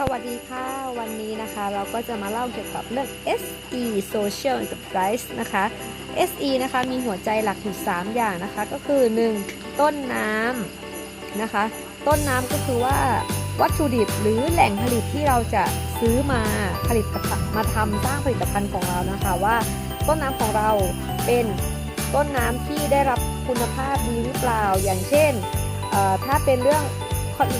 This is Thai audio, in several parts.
สวัสดีค่ะ วันนี้นะคะเราก็จะมาเล่าเกี่ยวกับเรื่อง SE Social Enterprise นะคะ SE นะคะมีหัวใจหลักอยู่ 3 อย่างนะคะ ก็คือ 1. ต้นน้ำนะคะ ต้นน้ำก็คือว่าวัตถุดิบหรือแหล่งผลิตที่เราจะซื้อมาผลิตมาทำสร้างผลิตภัณฑ์ของเรานะคะว่าต้นน้ำของเราเป็นต้นน้ำที่ได้รับคุณภาพดีหรือเปล่า อย่างเช่นถ้าเป็นเรื่อง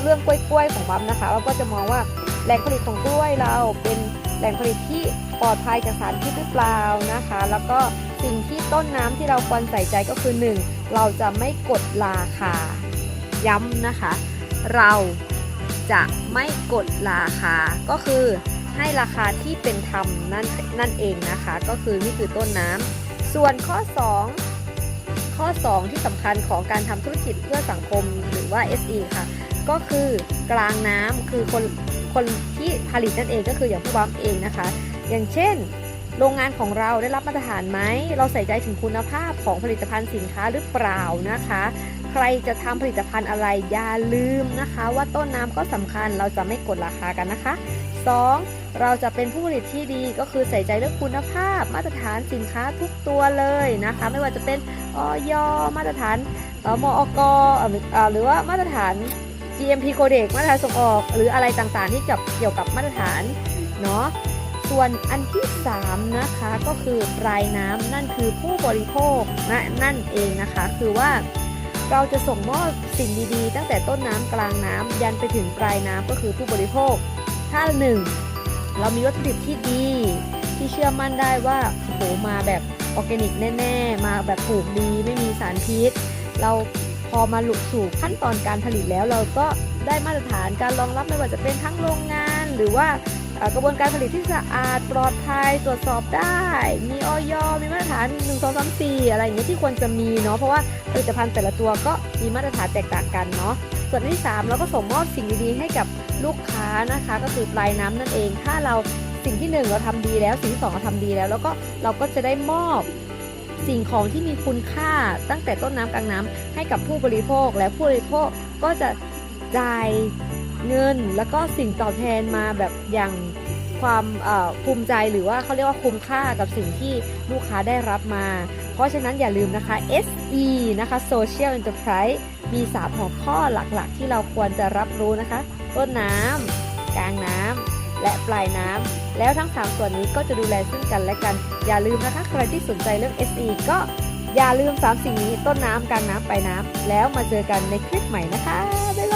เรื่องกล้วยๆของบัมนะคะเราก็จะมองว่า แหล่งผลิตของกล้วยเราเป็นแหล่งผลิตที่ปลอดภัยจากสารพิษหรือเปล่านะคะ แล้วก็สิ่งที่ต้นน้ำที่เราควรใส่ใจก็คือ 1. เราจะไม่กดราคา ย้ำนะคะ เราจะไม่กดราคา ก็คือให้ราคาที่เป็นธรรมนั่นนั่นเองนะคะ ก็คือนี่คือต้นน้ำส่วนข้อ 2 ข้อ 2 ที่สำคัญของการทำธุรกิจเพื่อสังคมหรือว่า SE ค่ะ ก็คือกลางน้ำคือคน คนที่ผลิตนั่นเองก็คืออย่างผู้บัมเองนะคะ อย่างเช่น โรงงานของเราได้รับมาตรฐานไหมเราใส่ใจถึงคุณภาพของผลิตภัณฑ์สินค้าหรือเปล่านะคะ ใครจะทำผลิตภัณฑ์อะไรอย่าลืมนะคะ ว่าต้นน้ำก็สำคัญเราจะไม่กดราคากันนะคะ 2. เราจะเป็นผู้ผลิตที่ดีก็คือใส่ใจเรื่องคุณภาพ มาตรฐานสินค้าทุกตัวเลยนะคะ ไม่ว่าจะเป็นออยมาตรฐานเอ่อมอกอหรือว่ามาตรฐาน GMP Codex มาตรฐานส่งออก หรืออะไรต่างๆ ที่เกี่ยวกับมาตรฐานเนาะส่วนอันที่ 3 นะคะก็คือปลายน้ำนั่นคือผู้บริโภคนะนั่นเองนะคะ คือว่าเราจะส่งมอบสิ่งดีๆ ตั้งแต่ต้นน้ำกลางน้ำยันไปถึงปลายน้ำก็คือผู้บริโภค ถ้าหนึ่งเรามีวัตถุดิบที่ดี ที่เชื่อมั่นได้ว่าโหมาแบบออร์แกนิกแน่ ๆ มาแบบถูกดีไม่มีสารพิษ เรา พอมาหลุดสู่ขั้นตอนการผลิตแล้วเราก็ได้มาตรฐานการรองรับไม่ว่าจะเป็นทั้งโรงงาน หรือว่ากระบวนการผลิตที่สะอาดปลอดภัยตรวจสอบได้ มีออยมีมาตรฐาน 1 2 3 4 อะไรอย่างเงี้ยที่ควรจะมีเนาะเพราะว่าผลิตภัณฑ์แต่ละตัวก็มีมาตรฐานแตกต่างกันเนาะส่วนที่ 3 เราก็ส่งมอบสิ่งดีๆให้กับลูกค้านะคะ ก็คือปลายน้ำนั่นเอง ถ้าเราสิ่งที่ 1 เราทำดีแล้วสิ่งที่2เราทำดีแล้ว แล้วก็เราก็จะได้มอบ สิ่งของที่มีคุณค่าตั้งแต่ต้นน้ำกลางน้ำให้กับผู้บริโภค และผู้บริโภคก็จะจ่ายเงิน แล้วก็สิ่งตอบแทนมาแบบอย่างความภูมิใจหรือว่าเขาเรียกว่าคุ้มค่ากับสิ่งที่ลูกค้าได้รับมา เพราะฉะนั้นอย่าลืมนะคะ SE นะคะ Social Enterprise มี3หัวข้อหลักๆ ที่เราควรจะรับรู้นะคะ ต้นน้ำกลางน้ำ และปลายน้ำ แล้วทั้ง 3 ส่วนนี้ก็จะดูแลซึ่งกันและกัน อย่าลืมนะคะใครที่สนใจเรื่อง SE ก็อย่าลืม 3 สิ่งนี้ต้นน้ำกลางน้ำปลายน้ำ แล้วมาเจอกันในคลิปใหม่นะคะ บ๊ายบาย